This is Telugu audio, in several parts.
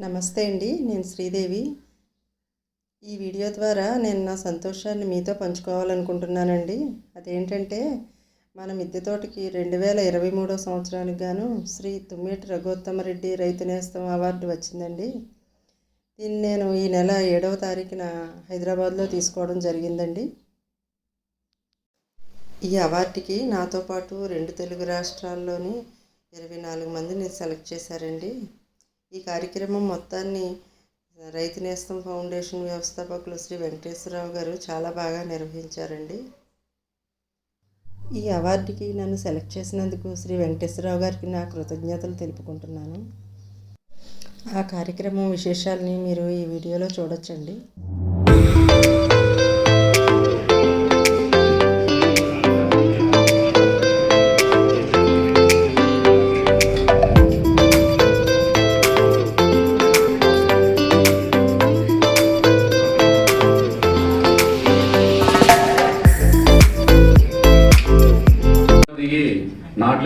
నమస్తే అండి నేను శ్రీదేవి. ఈ వీడియో ద్వారా నేను నా సంతోషాన్ని మీతో పంచుకోవాలనుకుంటున్నానండి. అదేంటంటే మన మిద్దె తోటకి రెండు వేల ఇరవై మూడో సంవత్సరానికి గాను శ్రీ తుమ్మేటి రఘోత్తమరెడ్డి రైతు నేస్తం అవార్డు వచ్చిందండి. దీన్ని నేను ఈ నెల ఏడవ తారీఖున హైదరాబాద్లో తీసుకోవడం జరిగిందండి. ఈ అవార్డుకి నాతో పాటు రెండు తెలుగు రాష్ట్రాల్లోని ఇరవై నాలుగు మందిని సెలెక్ట్ చేశారండి. ఈ కార్యక్రమం మొత్తాన్ని రైతు నేస్తం ఫౌండేషన్ వ్యవస్థాపకులు శ్రీ వెంకటేశ్వరరావు గారు చాలా బాగా నిర్వహించారండి. ఈ అవార్డుకి నన్ను సెలెక్ట్ చేసినందుకు శ్రీ వెంకటేశ్వరరావు గారికి నా కృతజ్ఞతలు తెలుపుకుంటున్నాను. ఆ కార్యక్రమం విశేషాలని మీరు ఈ వీడియోలో చూడొచ్చండి.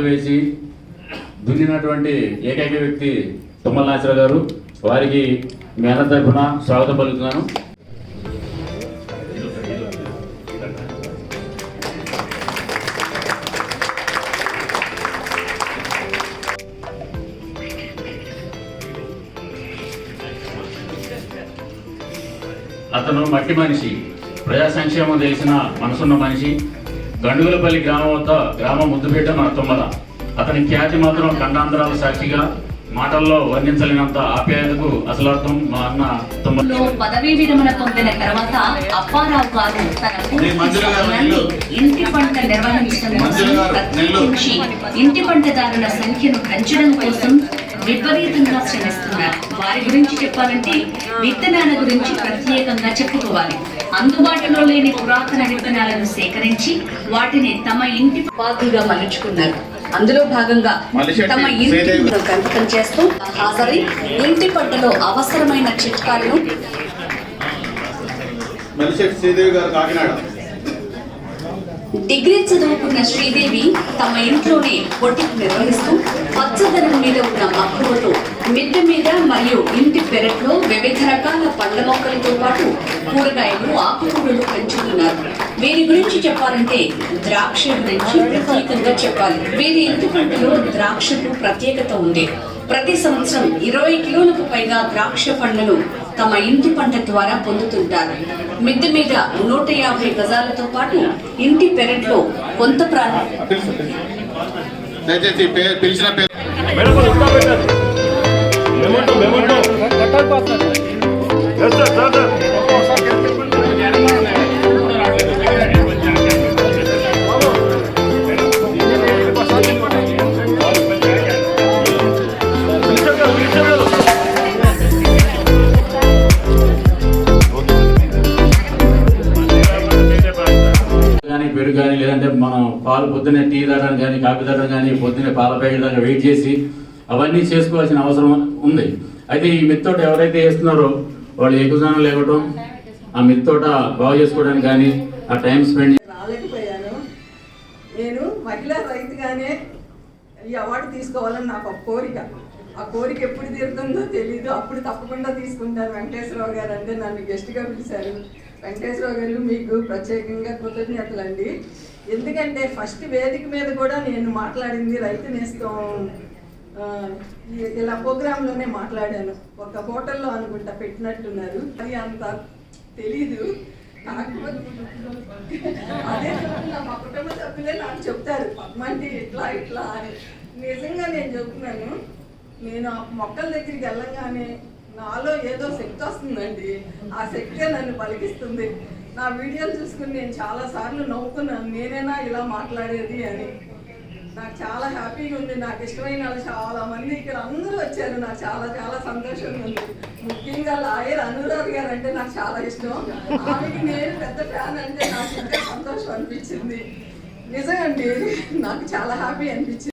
నాట్లు వేసి దున్నినటువంటి ఏకైక వ్యక్తి తుమ్మల నాసిరావు గారు. వారికి మేన అందరి తరఫున స్వాగతం పలుకుతున్నాను. అతను మట్టి మనిషి. ప్రజా సంక్షేమం తెలిసిన మనసున్న మనిషి. గండుగులపల్లి గ్రామం వద్ద గ్రామం ముద్దుపేట మన తుమ్మల. అతని ఖ్యాతి మాత్రం ఖండాంతరాల సాక్షిగా మాటల్లో వర్ణించలేనంత ఆప్యాయతకు అసలర్థం మా అన్న తుమ్మల. పదవీ విరమణ పొందిన తర్వాత అప్పారావు గారు తన. ఇంటి పంట నిర్వహించడం ఇంటి పంటదారుల సంఖ్యను పెంచడం కోసం విపరీతంగా శ్రమిస్తున్నారు. వారి గురించి చెప్పాలంటే విత్తనాల గురించి ప్రత్యేకంగా చెప్పుకోవాలి. అందుబాటులో లేని పురాతన విత్తనాలను సేకరించి వాటిని తమ ఇంటి ఉపాధిగా మలుచుకున్నారు. అందులో భాగంగా తమ ఇంటి. అంకితం చేస్తూ హాజరై ఇంటి పంటలో అవసరమైన చిట్కాలను మలిశెట్టి శ్రీదేవి గారు కాకినాడ. డిగ్రీ చదువుకున్న శ్రీదేవి తమ ఇంట్లోనే పొట్టికి నిర్వహిస్తూ పచ్చదనం మీద ఉన్న మక్కువతో మిద్దె మీద మరియు ఇంటి పెరట్లో వివిధ రకాల పండ్ల మొక్కలతో పాటు కూరగాయలు ఆకుకూరలు పెంచుతున్నారు. వీరి గురించి చెప్పాలంటే ద్రాక్ష గురించి ప్రత్యేకంగా చెప్పాలి. వీరి ఇంటి పంటలో ద్రాక్షకు ప్రత్యేకత ఉంది. ప్రతి సంవత్సరం ఇరవై కిలోలకు పైగా ద్రాక్ష పండ్లను తమ ఇంటి పంట ద్వారా పొందుతుంటారు. మిద్దె మీద నూట యాభై గజాలతో పాటు ఇంటి పెరట్లో కొంత ప్రాంతం అంటే మనం పాలు పొద్దున్నే టీ తాగడం కానీ కాఫీ తాగడం కానీ పొద్దున్నే పాల ప్యాకెట్ దాకా వెయిట్ చేసి అవన్నీ చేసుకోవాల్సిన అవసరం ఉంది. అయితే ఈ మిత్తోట ఎవరైతే వేస్తున్నారో వాళ్ళు ఎక్కువ లేవటం ఆ మిత్తోట బాగు చేసుకోవడానికి కానీ ఆ టైం స్పెండ్ రాలేకపోయాను. నేను మహిళా రైతుగానే ఈ అవార్డు తీసుకోవాలని నాకు ఒక కోరిక. ఆ కోరిక ఎప్పుడు తీరుతుందో తెలీదు. అప్పుడు తప్పకుండా తీసుకుంటాను. వెంకటేశ్వరరావు గారు అంటే నన్ను గెస్ట్గా పిలిచారు. వెంకటేశ్వరరావు గారు మీకు ప్రత్యేకంగా కృతజ్ఞతలు అండి ఎందుకంటే ఫస్ట్ వేదిక మీద కూడా నేను మాట్లాడింది రైతు నేస్తం ఈ- ఇలా ప్రోగ్రాంలోనే మాట్లాడాను. ఒక హోటల్లో అనుకుంటా పెట్టినట్టున్నారు. అది అంత తెలీదు. అదే చెప్తున్నా, మా కుటుంబ సభ్యులే నాకు చెప్తారు పద్మాంటి ఇట్లా ఇట్లా అని. నిజంగా నేను చెప్తున్నాను నేను ఆ మొక్కల దగ్గరికి వెళ్ళంగానే నాలో ఏదో శక్తి వస్తుందండి. ఆ శక్తే నన్ను పలికిస్తుంది. నా వీడియోలు చూసుకుని నేను చాలా సార్లు నవ్వుకున్నాను నేనేనా ఇలా మాట్లాడేది అని. నాకు చాలా హ్యాపీగా ఉంది నాకు ఇష్టమైన చాలా మంది ఇక్కడ అందరూ వచ్చారు నాకు చాలా చాలా సంతోషంగా ఉంది. ముఖ్యంగా లాయర్ అనురాగ్ గారు అంటే నాకు చాలా ఇష్టం. ఆమెకి నేను పెద్ద ఫ్యాన్ అంటే నాకు ఇంకా సంతోషం అనిపించింది. నిజంగండి నాకు చాలా హ్యాపీ అనిపించింది.